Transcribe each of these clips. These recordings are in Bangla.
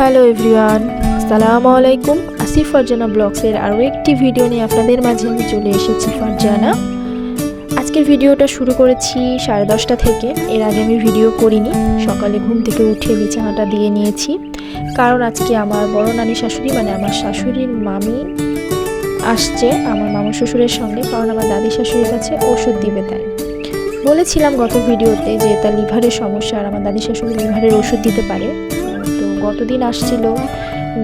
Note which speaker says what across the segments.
Speaker 1: হ্যালো এভরিওয়ান আসসালামু আলাইকুম। আসিফ ফারজানা ব্লগসের আরও একটি ভিডিও নিয়ে আপনাদের মাঝে আমি চলে এসেছি ফারজানা। আজকের ভিডিওটা শুরু করেছি সাড়ে দশটা থেকে। এর আগে আমি ভিডিও করিনি। সকালে ঘুম থেকে উঠে বিছানাটা দিয়ে নিয়েছি। কারণ আজকে আমার বড় নানি শাশুড়ি মানে আমার শাশুড়ির মামি আসছে আমার মামা শ্বশুরের সঙ্গে কারণ আমার দাদি শাশুড়ির কাছে ওষুধ দিবে তাই। বলেছিলাম গত ভিডিওতে যে তার লিভারের সমস্যা আর আমার দাদি শাশুড়ি লিভারের ওষুধ দিতে পারে। গতদিন আসছিল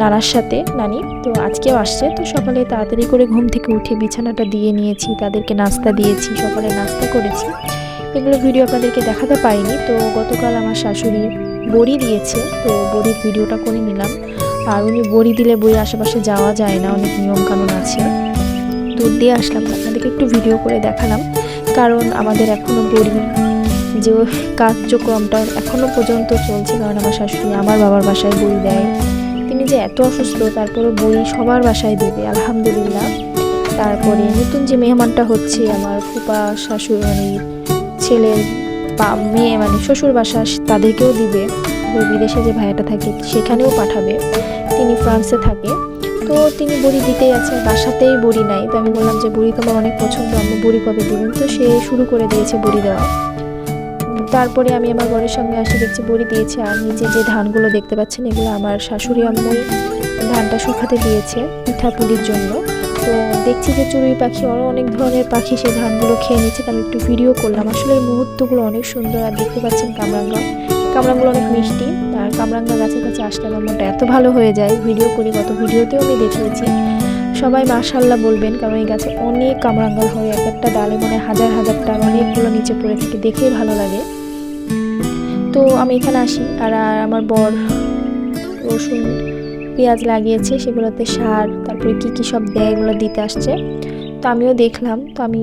Speaker 1: নানার সাথে, নানি। তো আজকেও আসছে। তো সকালে তাড়াতাড়ি করে ঘুম থেকে উঠে বিছানাটা দিয়ে নিয়েছি, তাদেরকে নাস্তা দিয়েছি, সকালে নাস্তা করেছি। এগুলো ভিডিও আপনাদেরকে দেখাতে পারিনি। তো গতকাল আমার শাশুড়ি বড়ি দিয়েছে, তো বড়ির ভিডিওটা করে নিলাম। আর উনি বড়ি দিলে বই আশেপাশে যাওয়া যায় না, অনেক নিয়মকানুন আছে। দুধ দিয়ে আসলাম, আপনাদেরকে একটু ভিডিও করে দেখালাম। কারণ আমাদের এখনও বড়ি যে কার্যক্রমটা এখনও পর্যন্ত চলছে কারণ আমার শাশুড়ি আমার বাবার বাসায় বই দেয়। তিনি যে এত অসুস্থ তারপরে বই সবার বাসায় দেবে, আলহামদুলিল্লাহ। তারপরে নতুন যে মেহমানটা হচ্ছে আমার ফুপা শাশুড়ি মানে ছেলের বা মেয়ে মানে শ্বশুর বাসা, তাদেরকেও দিবে। বিদেশে যে ভাইয়াটা থাকে, সেখানেও পাঠাবে। তিনি ফ্রান্সে থাকে। তো তিনি বড়ি দিতেই আছে বাসাতেই বড়ি নাই। তো আমি বললাম যে, বড়ি তোমার অনেক পছন্দ আমি বড়ি কবে দিবেন? তো সে শুরু করে দিয়েছে বড়ি দেওয়া। তারপরে আমি আমার বরের সঙ্গে আসি, দেখছি বড়ি দিয়েছে আর নিচে যে ধানগুলো দেখতে পাচ্ছেন, এগুলো আমার শাশুড়ি আম্মুই ধানটা শুকাতে দিয়েছে পিঠা পুলির জন্য। তো দেখছি যে চড়ুই পাখি আরও অনেক ধরনের পাখি সেই ধানগুলো খেয়ে নিচ্ছে তো আমি একটু ভিডিও করলাম। আসলে এই মুহূর্তগুলো অনেক সুন্দর, আর দেখতে পাচ্ছেন কামরাঙ্গা। কামরাঙ্গুলো অনেক মিষ্টি, আর কামরাঙ্গা গাছের কাছে আসলে আমার মনটা এত ভালো হয়ে যায়। ভিডিও করি, গত ভিডিওতেও আমি দেখিয়েছি। সবাই মাশাল্লাহ বলবেন, কারণ এই গাছে অনেক কামরাঙ্গা হয়, এক একটা ডালে মানে হাজার হাজারটা অনেকগুলো নিচে পড়ে থাকে, দেখেই ভালো লাগে। তো আমি এখানে আসি। আর আমার বর রসুন, পেঁয়াজ লাগিয়েছে, সেগুলোতে সার, তারপরে কী কী সব দেয় এগুলো দিতে আসছে। তো আমিও দেখলাম, তো আমি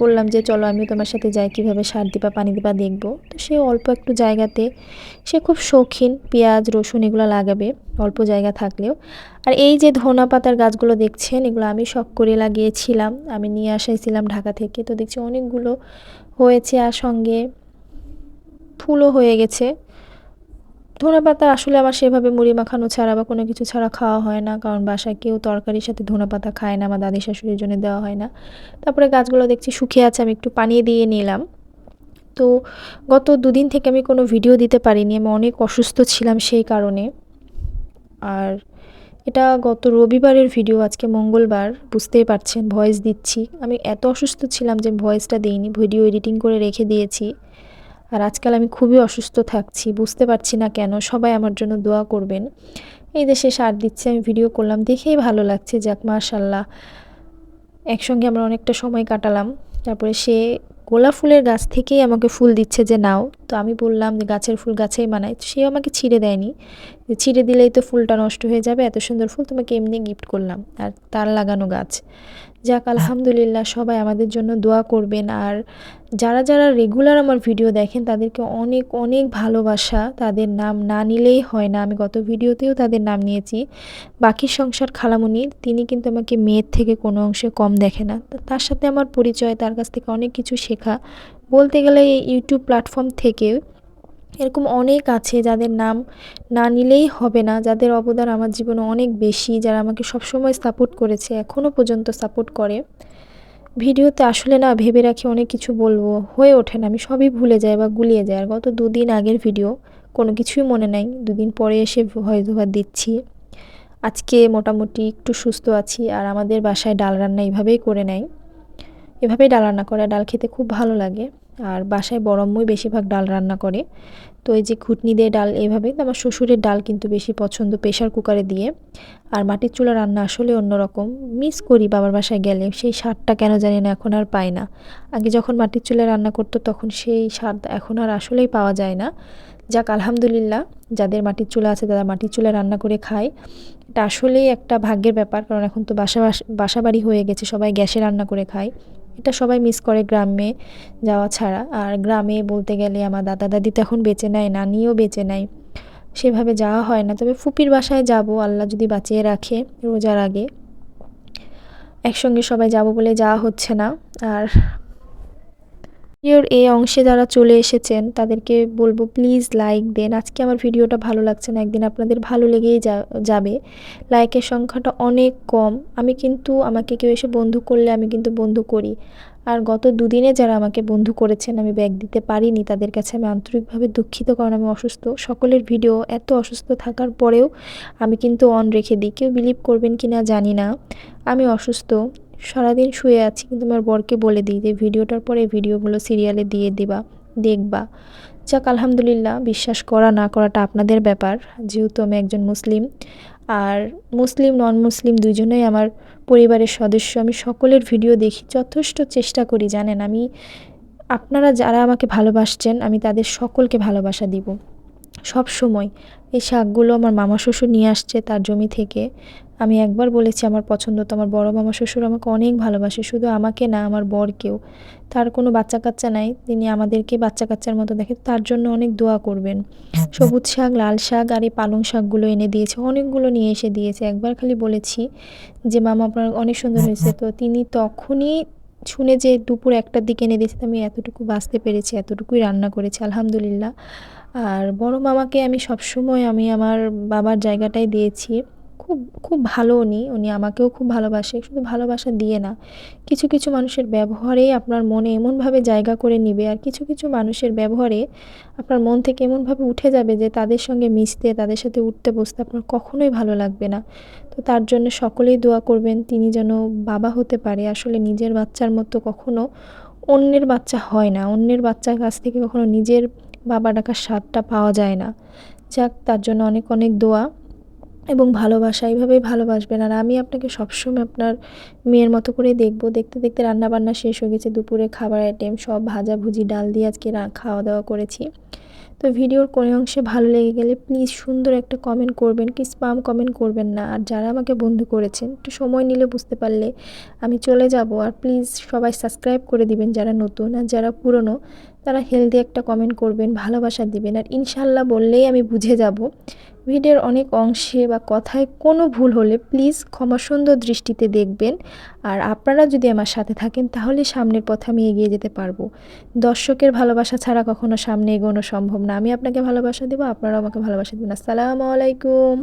Speaker 1: বললাম যে চলো আমি তোমার সাথে যাই, কীভাবে সার দিবা, পানি দিবা দেখব। তো সে অল্প একটু জায়গাতে, সে খুব শৌখিন, পেঁয়াজ, রসুন এগুলো লাগাবে, অল্প জায়গা থাকলেও। আর এই যে ধনা পাতার গাছগুলো দেখছেন, এগুলো আমি শখ করে লাগিয়েছিলাম, আমি নিয়ে আসাইছিলাম ঢাকা থেকে। তো দেখছি অনেকগুলো হয়েছে আর সঙ্গে ফুলও হয়ে গেছে। ধনে পাতা আসলে আমার সেভাবে মুড়ি মাখানো ছাড়া বা কোনো কিছু ছাড়া খাওয়া হয় না। কারণ বাসায় কেউ তরকারির সাথে ধনে পাতা খায় না আমার দাদি শাশুড়ির জন্য দেওয়া হয় না। তারপরে গাছগুলো দেখছি শুকিয়ে আছে, আমি একটু পানি দিয়ে নিলাম। তো গত দুদিন থেকে আমি কোনো ভিডিও দিতে পারিনি, আমি অনেক অসুস্থ ছিলাম সেই কারণে। আর এটা গত রবিবারের ভিডিও, আজকে মঙ্গলবার, বুঝতেই পারছেন, ভয়েস দিচ্ছি। আমি এত অসুস্থ ছিলাম যে ভয়েসটা দিইনি, ভিডিও এডিটিং করে রেখে দিয়েছি। আর আজকাল আমি খুবই অসুস্থ থাকছি, বুঝতে পারছি না কেন, সবাই আমার জন্য দোয়া করবেন। এই দেশে সার দিচ্ছে, আমি ভিডিও করলাম, দেখেই ভালো লাগছে, যাক মাশাল্লাহ একসঙ্গে আমরা অনেকটা সময় কাটালাম, তারপরে সে গোলাপ ফুলের গাছ থেকেই আমাকে ফুল দিচ্ছে যে, নাও। তো আমি বললাম যে গাছের ফুল গাছেই মানায় তো সে আমাকে ছিঁড়ে দেয়নি। যে ছিঁড়ে দিলেই তো ফুলটা নষ্ট হয়ে যাবে এত সুন্দর ফুল তোমাকে এমনি গিফট করলাম। আর তার লাগানো গাছ। যাক আলহামদুলিল্লাহ সবাই আমাদের জন্য দোয়া করবেন। আর যারা যারা রেগুলার আমার ভিডিও দেখেন তাদেরকে অনেক অনেক ভালোবাসা। তাদের নাম না নিলেই হয় না। আমি গত ভিডিওতেও তাদের নাম নিয়েছি। বাকি সংসার খালামুনি তিনি কিন্তু আমাকে মেয়ের থেকে কোনো অংশে কম দেখে না। তার সাথে আমার পরিচয় তার কাছ থেকে অনেক কিছু শেখা। বলতে গেলে এই ইউটিউব প্ল্যাটফর্ম থেকে এরকম অনেক আছে যাদের নাম না নিলেই হবে না, যাদের অবদান আমার জীবনে অনেক বেশি, যারা আমাকে সবসময় সাপোর্ট করেছে এখনও পর্যন্ত সাপোর্ট করে। ভিডিওতে আসলে না ভেবে রাখি অনেক কিছু বলব, হয়ে ওঠে না, আমি সবই ভুলে যাই বা গুলিয়ে যাই। আর গত দুদিন আগের ভিডিও কোনো কিছুই মনে নাই, দুদিন পরে এসে ওভার দিচ্ছি। আজকে মোটামুটি একটু সুস্থ আছি, আর আমাদের বাসায় ডাল রান্না এইভাবেই করে নেয়। এভাবেই ডাল রান্না করে। ডাল খেতে খুব ভালো লাগে। আর বাসায় বড়ম্মই বেশিরভাগ ডাল রান্না করে। তো এই যে ঘুটনি দিয়ে ডাল এভাবে আমার শ্বশুরের ডাল কিন্তু বেশি পছন্দ প্রেশার কুকারে দিয়ে। আর মাটির চুলা রান্না আসলে অন্যরকম। মিস করি বাবার বাসায় গেলে। সেই স্বাদটা কেন জানি না, এখন আর পাই না। আগে যখন মাটির চুলায় রান্না করতো, তখন সেই স্বাদ এখন আর আসলেই পাওয়া যায় না। যাক, আলহামদুলিল্লাহ, যাদের মাটির চুলা আছে, তারা মাটির চুলা রান্না করে খায়। এটা আসলেই একটা ভাগ্যের ব্যাপার। কারণ এখন তো বাসা বাসা বাড়ি হয়ে গেছে, সবাই গ্যাসে রান্না করে খায়। এটা সবাই মিস করে গ্রামে যাওয়া ছাড়া। আর গ্রামে বলতে গেলে আমার দাদা দাদি তো এখন বেঁচে নেয় নানিও বেঁচে নেয় সেভাবে যাওয়া হয় না। তবে ফুপির বাসায় যাব, আল্লাহ যদি বাঁচিয়ে রাখে রোজার আগে। একসঙ্গে সবাই যাব বলে যাওয়া হচ্ছে না। আর ভিডিওর এই অংশে যারা চলে এসেছেন, তাদেরকে বলব প্লিজ লাইক দেন। আজকে আমার ভিডিওটা ভালো লাগছে না, একদিন আপনাদের ভালো লেগেই যাবে। লাইকের সংখ্যাটা অনেক কম। আমি কিন্তু আমাকে কেউ এসে বন্ধু করলে আমি কিন্তু বন্ধু করি। আর গত দুদিনে যারা আমাকে বন্ধু করেছেন, আমি ব্যাগ দিতে পারিনি, তাদের কাছে আমি আন্তরিকভাবে দুঃখিত কারণ আমি অসুস্থ। সকলের ভিডিও এত অসুস্থ থাকার পরেও আমি কিন্তু অন রেখে দিই। কেউ বিলিভ করবেন কি না জানি না। আমি অসুস্থ। সারাদিন শুয়ে আছি, কিন্তু আমার বরকে বলে দিই যে, ভিডিওটার পরে ভিডিওগুলো সিরিয়ালে দিয়ে দিবা, দেখবা। যাক, আলহামদুলিল্লাহ, বিশ্বাস করা না করাটা আপনাদের ব্যাপার। যেহেতু আমি একজন মুসলিম, আর মুসলিম নন মুসলিম দুজনেই আমার পরিবারের সদস্য, আমি সকলের ভিডিও দেখি, যথেষ্ট চেষ্টা করি, জানেন। আমি, আপনারা যারা আমাকে ভালোবাসছেন, আমি তাদের সকলকে ভালোবাসা দিব। সব সময় এই শাকগুলো আমার মামা শ্বশুর নিয়ে আসছে তার জমি থেকে। আমি একবার বলেছি আমার পছন্দ তো আমার বড় মামা শ্বশুর আমাকে অনেক ভালোবাসে শুধু আমাকে না আমার বরকেও। তার কোনো বাচ্চা কাচ্চা নাই তিনি আমাদেরকে বাচ্চা কাচ্চার মতো দেখে তার জন্য অনেক দোয়া করবেন। সবুজ শাক লাল শাক আর এই পালং শাকগুলো এনে দিয়েছে অনেকগুলো নিয়ে এসে দিয়েছে। একবার খালি বলেছি যে মামা আপনার অনেক সুন্দর হয়েছে। তো তিনি তখনই শুনে যে দুপুর একটার দিকে এনে দিয়েছে আমি এতটুকু বাঁচতে পেরেছি এতটুকুই রান্না করেছি আলহামদুলিল্লাহ। আর বড় মামাকে আমি সবসময় আমি আমার বাবার জায়গাটাই দিয়েছি। খুব খুব ভালো উনি। উনি আমাকেও খুব ভালোবাসে, শুধু ভালোবাসা দিয়ে না। কিছু কিছু মানুষের ব্যবহারেই আপনার মনে এমনভাবে জায়গা করে নিবে আর কিছু কিছু মানুষের ব্যবহারে আপনার মন থেকে এমনভাবে উঠে যাবে যে তাদের সঙ্গে মিশতে, তাদের সাথে উঠতে, বসতে আপনার কখনোই ভালো লাগবে না। তো তার জন্য সকলেই দোয়া করবেন, তিনি যেন বাবা হতে পারে। আসলে নিজের বাচ্চার মতো কখনো অন্যের বাচ্চা হয় না। অন্যের বাচ্চার কাছ থেকে কখনো নিজের বাবা ডাকার স্বাদটা পাওয়া যায় না। যাক, তার জন্য অনেক অনেক দোয়া। এবং ভালোবাসা এইভাবেই ভালোবাসবেন। আর আমি আপনাকে সবসময় আপনার মেয়ের মতো করে দেখব। দেখতে দেখতে রান্নাবান্না শেষ হয়ে গেছে। দুপুরে খাবার আইটেম সব ভাজাভুজি, ডাল দিয়ে আজকে খাওয়া দাওয়া করেছি। তো ভিডিওর কোনো অংশে ভালো লেগে গেলে প্লিজ সুন্দর একটা কমেন্ট করবেন কি স্পাম কমেন্ট করবেন না। আর যারা আমাকে বন্ধু করেছেন, একটু সময় নিলে বুঝতে পারলে আমি চলে যাব। আর প্লিজ সবাই সাবস্ক্রাইব করে দিবেন যারা নতুন আর যারা পুরনো, তারা হেলদি একটা কমেন্ট করবেন, ভালোবাসা দিবেন। আর ইনশাল্লাহ বললেই আমি বুঝে যাব ভিডিওর অনেক অংশে বা কথায় কোনো ভুল হলে প্লিজ ক্ষমা সুন্দর দৃষ্টিতে দেখবেন। আর আপনারা যদি আমার সাথে থাকেন, তাহলে সামনের পথে আমি এগিয়ে যেতে পারব। দর্শকের ভালোবাসা ছাড়া কখনো সামনে এগোনো সম্ভব না। আমি আপনাকে ভালোবাসা দেবো আপনারা আমাকে ভালোবাসা দেবেন। আসসালামু আলাইকুম।